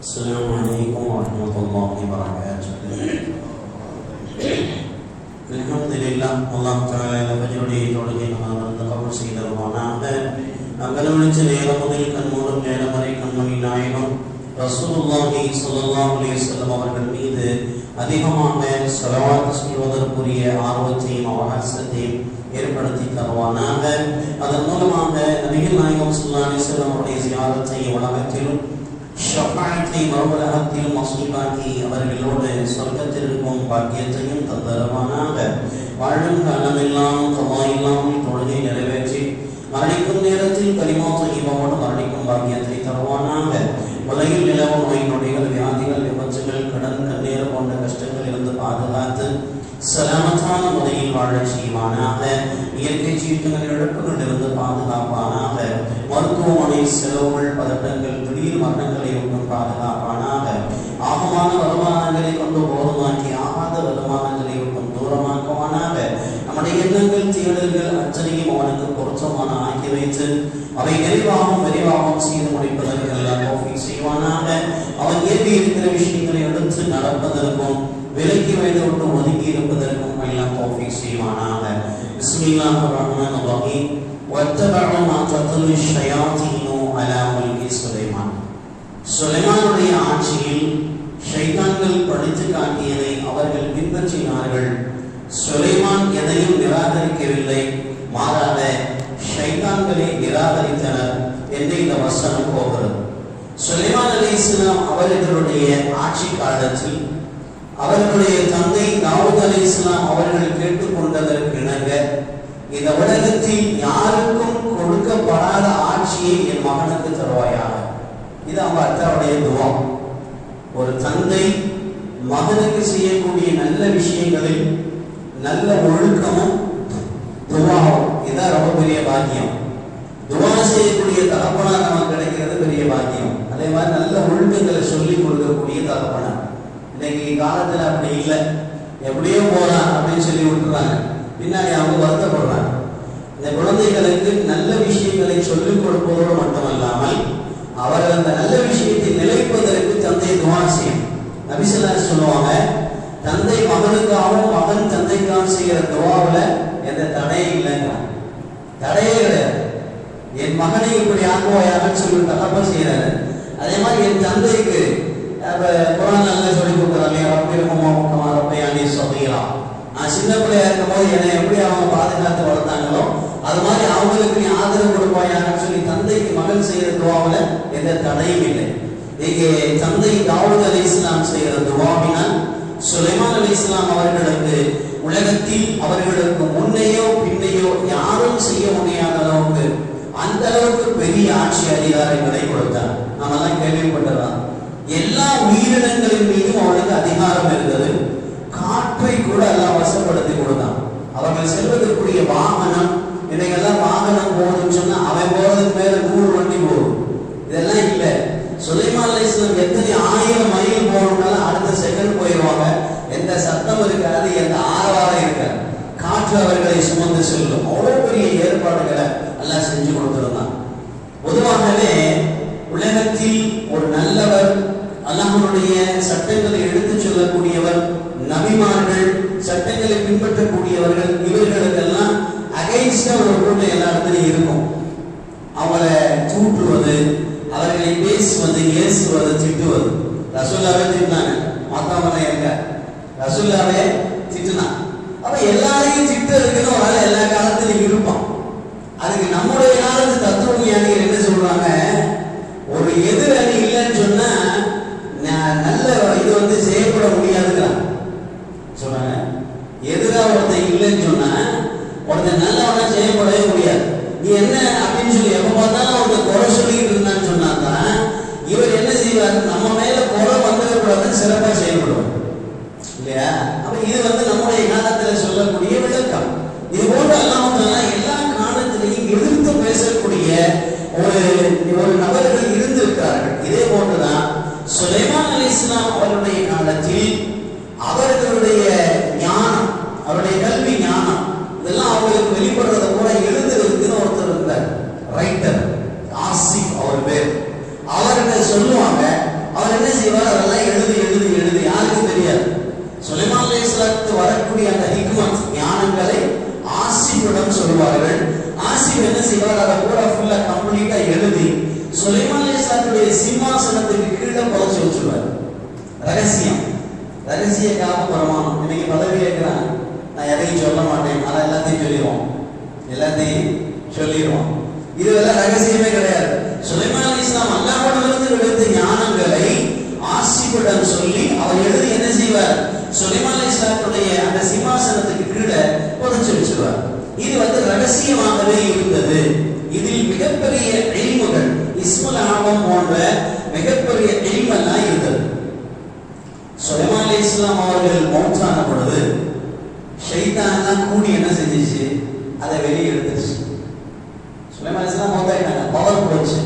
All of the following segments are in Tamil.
السلام عليكم ورحمة الله وبركاته الحمد لله الله تعالى ഫജറുടെ തൊടുകയിൽ നടന്ന് കവർ ചെയ്തതുമാണ് അകലെ വിളിച്ച നേരം മുതൽ കൺമൂടും നേരം വരെ കൺമണിയിലായണം ரசூலுல்லாஹி ஸல்லல்லாஹு அலைஹி வஸல்லம் அவர்கள் மீது அதிகமான ஸலவாத் செய்வதற்குரிய ஆர்வத்தையும் அவகாசத்தையும் ஏற்படுத்தி தருவானாக அதன் மூலமாக நபிகள் நாயகம் ஸல்லல்லாஹு அலைஹி வஸல்லம் அவருடைய ஜியாரத்தை உலகத்திலும் ஷஃபாயத்தை மறுபலகத்தில் மசூலாக்கி அவர்களோடு சொர்க்கத்தில் இருக்கும் பாக்கியத்தையும் தந்தரவானாக. வாழும் காலமெல்லாம் கமா தொழுகை நிறைவேற்றி மரணிக்கும் நேரத்தில் கரிமா சகிமோடு மரணிக்கும் பாக்கியத்தை தருவானாக. உலகில் நிலவும் நோய் நொடிகள் வியாதிகள் விபத்துகள் கடன் கண்ணீர் போன்ற கஷ்டங்கள் இருந்து பாதுகாத்து சலாமத்தான முறையில் வாழ செய்வானாக. இயற்கை சீட்டுகள் இழப்புகளிலிருந்து பாதுகாப்பானாக. மருத்துவமனை செலவுகள் பதட்டங்கள் திடீர் மரணங்களை ஒன்றும் பாதுகாப்பானாக ஆகமான வருமானங்களை கொண்டு போதுமாக்கி ஆகாத வருமானங்களை ஒன்றும் தூரமாக்குவானாக நம்முடைய எண்ணங்கள் தேடல்கள் அச்சனையும் அவனுக்கு பொருத்தமான ஆக்கி வைத்து அவை நிறைவாகவும் விரைவாகவும் செய்து முடிப்பதற்கு எல்லாம் தௌஃபீக் செய்வானாக அவன் ஏற்பி இருக்கிற விஷயங்களை எடுத்து நடப்பதற்கும் விலக்கி வைத்து விட்டு ஒதுக்கி இருப்பதற்கும் எல்லாம் தௌஃபீக் செய்வானாக பிஸ்மில்லாஹிர் ரஹ்மானிர் ரஹீம் واتبعوا ما تتلو الشياطين على ملك سليمان சுலைமானுடைய ஆட்சியில் ஷைதான்கள் படித்து காட்டியதை அவர்கள் பின்பற்றினார்கள். சுலைமான் எதையும் நிராகரிக்கவில்லை. மாறாக ஷைதான்களை நிராகரித்தனர் என்று இந்த வசனம் போகிறது சுலைமான் அலி இஸ்லாம் அவர்களுடைய ஆட்சி காலத்தில் அவர்களுடைய தந்தை தாவூத் மகனுக்கு செய்யக்கூடிய நல்ல விஷயங்களில் நல்ல ஒழுக்கமும் துவாவும் இதுதான் ரொம்ப பெரிய பாக்கியம். துவா செய்யக்கூடிய தகப்பனா நமக்கு கிடைக்கிறது பெரிய பாக்கியம். அதே மாதிரி நல்ல ஒழுக்கங்களை சொல்லி கொடுக்கக்கூடிய தகப்பனா. இன்னைக்கு காலத்துல அப்படி இல்லை. எப்படியோ போறான் அப்படின்னு சொல்லி விட்டுறாங்க. பின்னாடி அவங்க வருத்தப்படுறாங்க. இந்த குழந்தைகளுக்கு நல்ல விஷயங்களை சொல்லிக் கொடுப்பதோடு மட்டுமல்லாமல் அவர்கள் அந்த நல்ல விஷயத்தை நிலைப்பதற்கு தந்தை துவா செய்யும். நபிசல்லா சொல்லுவாங்க தந்தை மகனுக்காகவும் மகன் தந்தைக்காகவும் செய்கிற துவாவில் எந்த தடையும் இல்லைங்கிறாங்க. தடையே கிடையாது. என் மகனை இப்படி ஆக்குவாயாகன்னு சொல்லி தகப்ப செய்யறாரு அதே மாதிரி என் தந்தைக்கு குரான் நல்லா சொல்லி கொடுக்குறாங்க ரப்பிரகமா முக்கமா ரப்பையானி சொல்கிறா நான் சின்ன பிள்ளையா இருக்கும் போது என்னை எப்படி அவங்க பாதுகாத்து வளர்த்தாங்களோ அது மாதிரி அவங்களுக்கு நீ ஆதரவு கொடுப்பாயான்னு சொல்லி தந்தைக்கு மகன் செய்யற துவாவில் எந்த தடையும் இல்லை. இங்கே தந்தை தாவூத் அலி இஸ்லாம் செய்கிற துவாவினால் சுலைமான் அலி இஸ்லாம் அவர்களுக்கு உலகத்தில் அவர்களுக்கு முன்னையோ பின்னையோ யாரும் செய்ய முடியாத அளவுக்கு அந்த அளவுக்கு பெரிய ஆட்சி அதிகாரங்களை கொடுத்தார். நாம எல்லாம் கேள்விப்பட்டதான். எல்லா உயிரினங்களின் மீதும் அவனுக்கு அதிகாரம் இருந்தது. காற்றை கூட எல்லாம் வசப்படுத்தி கொடுத்தான். அவர்கள் செல்வதற்குரிய வாகனம் இதையெல்லாம் வாகனம் போகுதுன்னு சொன்னா அவன் போறதுக்கு மேல நூறு சுமந்து செல்லும். அவ்வளவு பெரிய ஏற்பாடுகளை எல்லாம் செஞ்சு கொடுத்திருந்தான். பொதுவாகவே உலகத்தில் ஒரு நல்லவர் அல்லாஹனுடைய சட்டங்களை எடுத்துச் சொல்லக்கூடியவர் நபிமார்கள் சட்டங்களை பின்பற்றக்கூடியவர்கள் இவர்களுக்கெல்லாம் அகைன்ஸ்டா ஒரு கூட்டம் எல்லா இடத்துலையும் இருக்கும். அவரை தூற்றுவது அவர்களை பேசுவது ஏசுவது திட்டுவது. ரசூல்லாவே திட்டினாங்க. மத்தவங்க இருக்க ரசூல்லாவே திட்டினான். அப்ப எல்லாரையும் திட்டறதுக்குன்னு ஒரு ஆள் எல்லா காலத்திலையும் இருப்பான் அதுக்கு நம்முடைய காலத்து தத்துவ ஞானிகள் என்ன சொல்றாங்க? ஒரு எதிர் அணி இல்லைன்னு சொன்னா நல்ல இது வந்து செய்யப்பட முடியாதுங்கிறான் சொல்றாங்க? எதிராக ஒருத்தன் இல்லைன்னு சொன்னா ஒருத்தன் நல்லவனா செய்யப்படவே முடியாது. நீ என்ன அப்படின்னு சொல்லி எப்ப பார்த்தாலும் ஒருத்தர் குறை சொல்லிட்டு இருந்தான்னு சொன்னா தான் இவர் என்ன செய்வார் நம்ம மேல குறை வந்துடக்கூடாதுன்னு சிறப்பா செயல்படுவார் இல்லையா அப்ப இது வந்து நம்முடைய காலத்துல சொல்லக்கூடிய விளக்கம் இது போன்ற எல்லாம் எல்லா காலத்திலையும் எதிர்த்து பேசக்கூடிய ஒரு ஒரு நபர்கள் இருந்திருக்கிறார்கள் இதே போன்றுதான் சுலைமான் அலி இஸ்லாம் அவருடைய காலத்தில் அவர்களுடைய ஞானம் அவருடைய கல்வி ஞானம் இதெல்லாம் அவங்களுக்கு வெளிப்படுறத கூட எழுதுறதுக்குன்னு ஒருத்தர் இருந்தார். ரைட்டர் ஆசிப் அவர் பேர். அவர்கள் சொல்லுவாங்க அவர் என்ன செய்வார்? அதெல்லாம் எழுதி எழுதி எழுதி. யாருக்கும் தெரியாது. சுலைமான் வரக்கூடிய அந்த ஹிக்மத் ஞானங்களை ஆசிஃபிடம் சொல்வார்கள் ஆசிப் என்ன செய்வார்? அதை கூட ஃபுல்லா கம்ப்ளீட்டா எழுதி சுலைமான் அலைஹிஸ்ஸலாத்துடைய சிம்மாசனத்துக்கு கீழே ரகசியம். ரகசிய காப்பு பிரமாணம் இன்னைக்கு பதவி கேட்கிறாங்க நான் எதையும் சொல்ல மாட்டேன். ஆனா எல்லாத்தையும் சொல்லிடுவோம். எல்லாத்தையும் சொல்லிடுவோம். இதுவெல்லாம் ரகசியமே கிடையாது. சுலைமான் அலி இஸ்லாம் அல்லாஹிடமிருந்து கிடைத்த ஞானங்களை ஆசிபுடன் சொல்லி அவர் எழுதி என்ன செய்வார்? சுலைமான் அலி இஸ்லாத்துடைய அந்த சிம்மாசனத்துக்கு கீழே புதைச்சு வச்சிருவார் இது வந்து ரகசியமாகவே இருந்தது இதில் மிகப்பெரிய எல்முகள் இஸ்முல் ஆபம் போன்ற மிகப்பெரிய எல்மெல்லாம் இருந்தது சுலைமான் அலி இஸ்லாம் அவர்கள் மௌத்தான பொழுது ஷைத்தான் கூடி என்ன செஞ்சுச்சு அதை வெளியே எடுத்துருச்சு. சுலைமான் அலி மௌத்தாயிட்டாங்க பவர் போச்சு.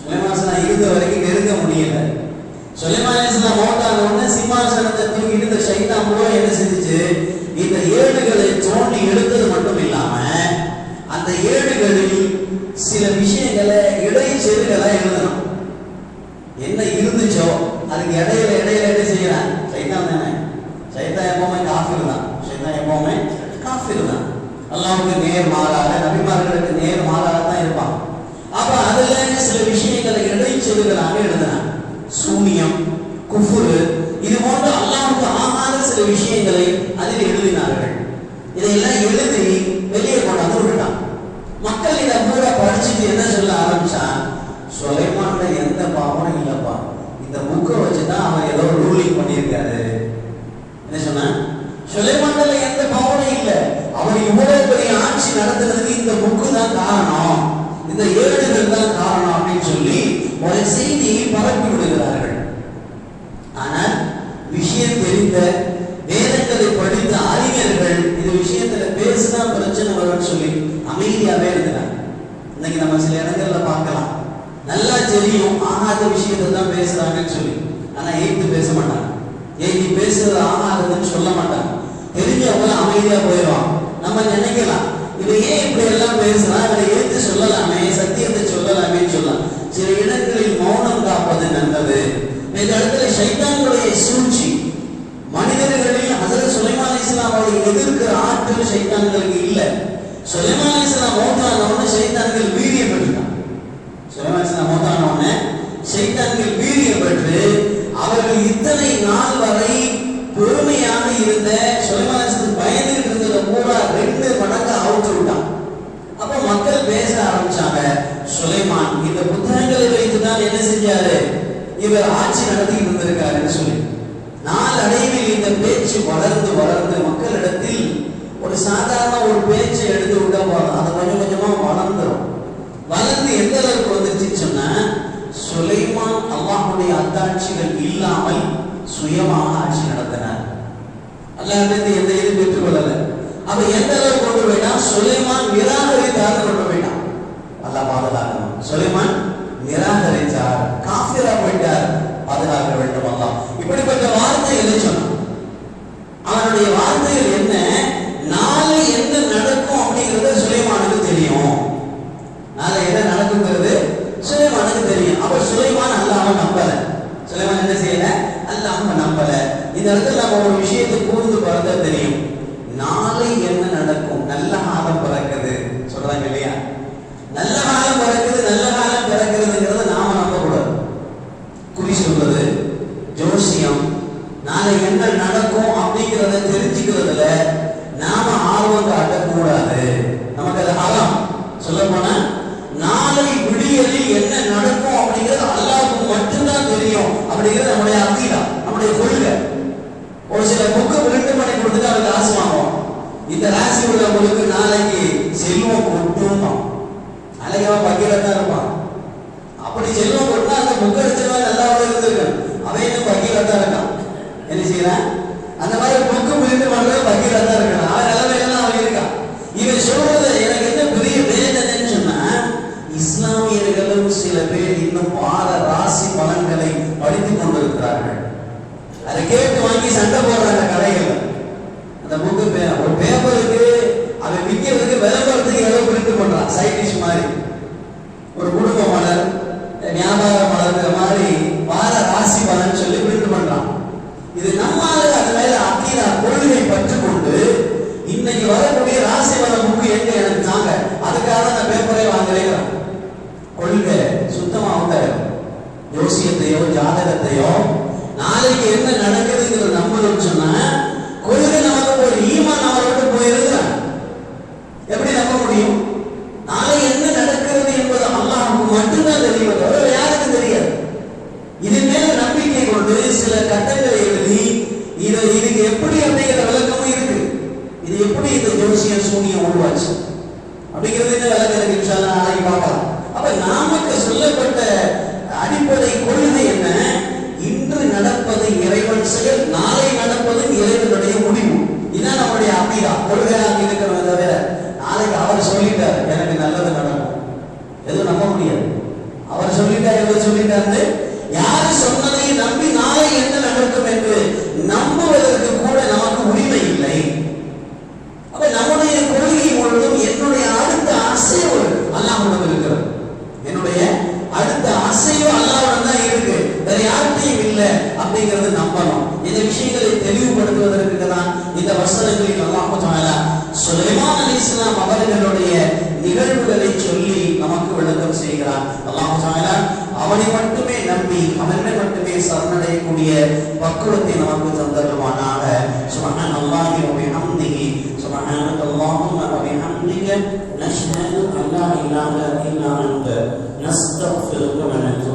சுலைமான் இருந்த வரைக்கும் நெருங்க முடியல. சுலைமான் இஸ்லாம் மௌத்தான உடனே சிம்மாசனத்தை தூக்கிட்டு இந்த ஷைத்தான் மூலம் என்ன செஞ்சுச்சு? இந்த ஏடுகளை தோண்டி எடுத்தது மட்டும் இல்லாம அந்த ஏடுகளில் சில விஷயங்களை இடைச்செருகளை எழுதணும். என்ன இருந்துச்சோ அதுக்கு இடையில இடையில என்ன செய்யறான்? சைத்தான் தானே. சைத்தான் எப்பவுமே காஃபிர் தான் சைத்தான் எப்பவுமே காஃபிர் தான் அல்லாவுக்கு நேர் மாறாக நபிமார்களுக்கு நேர் மாறாக தான் இருப்பான் அப்ப அதுல சில விஷயங்களை இடைச்செருகளாக எழுதினான் சூனியம் குஃபுரு இது போன்ற அல்லாவுக்கு ஆகாத சில விஷயங்களை அதில் எழுதினார்கள். இதையெல்லாம் எழுதி வெளியே கொண்டாந்து விட்டுட்டான் மக்கள் இதை பூரா படிச்சுட்டு என்ன சொல்ல ஆரம்பிச்சான் சுலைமான்ல எந்த பாவமும் இல்லப்பா இந்த புக்கை வச்சுதான் அவன் ஏதோ ரூலிங் பண்ணியிருக்காரு என்ன சொன்ன சுலைமான்ல எந்த பாவமும் இல்ல அவர் இவ்வளவு பெரிய ஆட்சி நடத்துறதுக்கு இந்த புக்கு தான் காரணம் இந்த ஏடுகள் தான் காரணம் அப்படின்னு சொல்லி ஒரு செய்தியை பரப்பி விடுகிறார்கள். ஆனால் விஷயம் தெரிந்த வேதங்களை படித்த அறிஞர்கள் இந்த விஷயத்துல பேசினா பிரச்சனை வரும்னு சொல்லி அமைதியாவே இருக்கிறாங்க. இன்னைக்கு நம்ம சில இடங்கள்ல பார்க்கலாம். நல்லா தெரியும் ஆகாத விஷயத்தை தான் பேசுறாங்கன்னு சொல்லி. ஆனா ஏத்து பேச மாட்டாங்க. ஏய் பேசுறது ஆகாததுன்னு சொல்ல மாட்டாங்க. தெரிஞ்சவங்க அமைதியா போயிடுவான் நம்ம நினைக்கலாம் இவன் ஏன் இப்படி எல்லாம் பேசுறான்? இவனை ஏத்து சொல்லலாமே சத்தியத்தை சொல்லலாமேன்னு சொல்லலாம். சில இடங்களில் மௌனம் காப்பது நல்லது. இந்த இடத்துல சைத்தான்களுடைய சூழ்ச்சி. மனிதர்களில் ஹசரத் சுலைமான் இஸ்லாம் அவரை எதிர்க்கிற ஆற்றல் சைத்தான்களுக்கு இல்லை. சுலைமான் இஸ்லாம் மௌத்தானவன சைத்தான்கள் வீரியம் பெற்றுட்டான் சுலைமான் இஸ்லாம் மௌத்தானவன சைத்தான்கள் வீரியம் பெற்று அவர்கள் இத்தனை நாள் வரை பொறுமையாக இருந்த சுலைமான் இஸ்லாம் பயந்துட்டு இருந்ததை பூரா ரெண்டு மடங்கு அவுத்து விட்டான். அப்ப மக்கள் பேச ஆரம்பிச்சாங்க. சுலைமான் இந்த புத்தகங்களை வைத்து தான் என்ன செஞ்சாரு? இவர் ஆட்சி நடத்தி இருந்திருக்காருன்னு சொல்லி. நாளடைவில் இந்த பேச்சு வளர்ந்து வளர்ந்து மக்களிடத்தில் ஒரு சாதாரண ஒரு பேச்சை எடுத்து விட்டா போதும். அது கொஞ்சம் கொஞ்சமா வளர்ந்துரும். வளர்ந்து எந்த அளவுக்கு வந்துருச்சுன்னு சொன்னா சுலைமான் அல்லாஹுடைய அத்தாட்சிகள் இல்லாமல் சுயமாக ஆட்சி நடத்தினார். அல்லாஹ்விடத்தில் எந்த இது பெற்றுக்கொள்ளல அப்ப எந்த அளவுக்கு கொண்டு போயிட்டா சுலைமான் நிராகரித்தார் கொண்டு போயிட்டான். அல்லாஹ் பாதுகாக்கணும். சுலைமான் நிராகரிச்சார். காஃபிரா போயிட்டார். பாதுகாக்க வேண்டும் அல்லாம் இப்படிப்பட்ட வார்த்தைகளை சொன்னான் அவனுடைய வார்த்தைகள் என்ன? நாளை என்ன நடக்கும் அப்படிங்கிறது சுலைமானுக்கு தெரியும். நாளை என்ன நடக்குங்கிறது சுலைமானுக்கு தெரியும். அப்ப சுலைமான் அல்லாம நம்பல. சுலைமான் என்ன செய்யல? அல்லாம நம்பல. இந்த இடத்துல நம்ம ஒரு விஷயத்தை கூர்ந்து பார்த்தா தெரியும். நாளை என்ன நடக்கும் நல்ல காலம் பிறக்குது சொல்றாங்க இல்லையா நல்ல காலம் பிறக்குது நல்ல காலம் பிறக்குதுங்கிறத நாம நம்பக்கூடாது குறி சொல்றது ஜோசியம் நாளை என்ன நடக்கும் அப்படிங்கிறத தெரிஞ்சுக்கிறதுல நாம ஆர்வம் காட்டக்கூடாது நமக்கு அது ஹரம் சொல்ல போனா நாளை விடியலில் என்ன நடக்கும் அப்படிங்கிறது அல்லாவுக்கு மட்டும்தான் தெரியும். அப்படிங்கிறது நம்முடைய அக்கீதா நம்முடைய கொள்கை. ஒரு சில புக்கு பிரிண்ட் பண்ணி கொடுத்துட்டு அவருக்கு காசு வாங்குவோம் இந்த ராசி உள்ளவங்களுக்கு நாளைக்கு செல்வம் கொட்டும்? நாளைக்கு அவன் பக்கீரத்தான் இருப்பான். அப்படி செல்வம் கொட்டினா அந்த புக்கு அடிச்சவன் நல்லாவே இருந்திருக்கான் அவன் இன்னும் பக்கீரத்தான் இருக்கான். என்ன செய்யறான் அந்த மாதிரி புக்கு பிரிண்ட் பண்றது பக்கீரத்தான் இருக்கான். அவன் நிலைமையில தான் அவன் இருக்கான். இவன் சொல்றது இன்னும் வார ராசி பலன்களை படித்துக் கொண்டிருக்கிறார்கள். அதை கேட்டு வாங்கி சண்டை போடுற அந்த கடைகள் அந்த புக்கு ஒரு பேப்பருக்கு அவன் விற்கிறதுக்கு விளம்பரம் ஏதோ பிரிண்ட் பண்றான் சைடிஷ் மாதிரி ஒரு குடும்ப மலர் வியாபார மலர்ங்கிற மாதிரி வார ராசி ஜோசியத்தையோ ஜாதகத்தையோ நாளைக்கு என்ன நடக்குதுங்கிறத நம்பணும்னு சொன்னா கொள்கை நமக்கு ஒரு ஈமான் அவரோட போயிருக்கிறான் எப்படி நம்ப முடியும் நாளை என்ன நடக்கிறது என்பது அல்லாஹ்வுக்கு மட்டும்தான் தெரியும் தவிர யாருக்கும் தெரியாது இது மேல நம்பிக்கை கொண்டு சில கட்டங்களை எழுதி இது இதுக்கு எப்படி அப்படிங்கிற விளக்கமும் இருக்கு இது எப்படி இந்த ஜோசிய சூனியம் உருவாச்சு அப்படிங்கிறது என்ன விளக்கம் நாளைக்கு பார்க்கலாம் அப்ப நமக்கு சொல்லப்பட்ட அடிப்படை கொள்கை என்ன? இன்று நடப்பது இறைவன் செயல் நாளை நடப்பது இறைவனுடைய முடிவு. இதுதான் நம்முடைய அமீதா கொள்கையாக இருக்கிறத தவிர நாளைக்கு அவர் சொல்லிட்டார் எனக்கு நல்லது நடக்கும். எதுவும் நம்ப முடியாது. அவர் சொல்லிட்டார் எவ்வளவு சொல்லிட்டாரு யார் செய்கிறான். அல்லாஹால அவனை மட்டுமே நம்பி அவனை மட்டுமே சரணடையக்கூடிய பக்குவத்தை நமக்கு தந்தருவானாக. சுபஹான் அல்லாஹி வ பிஹம்திஹி. சுபஹானக அல்லாஹும்ம வ பிஹம்திக நஷ்ஹது அல்லா இல்லாஹ இல்லா அன்த. நஸ்தக்ஃபிருக வ நது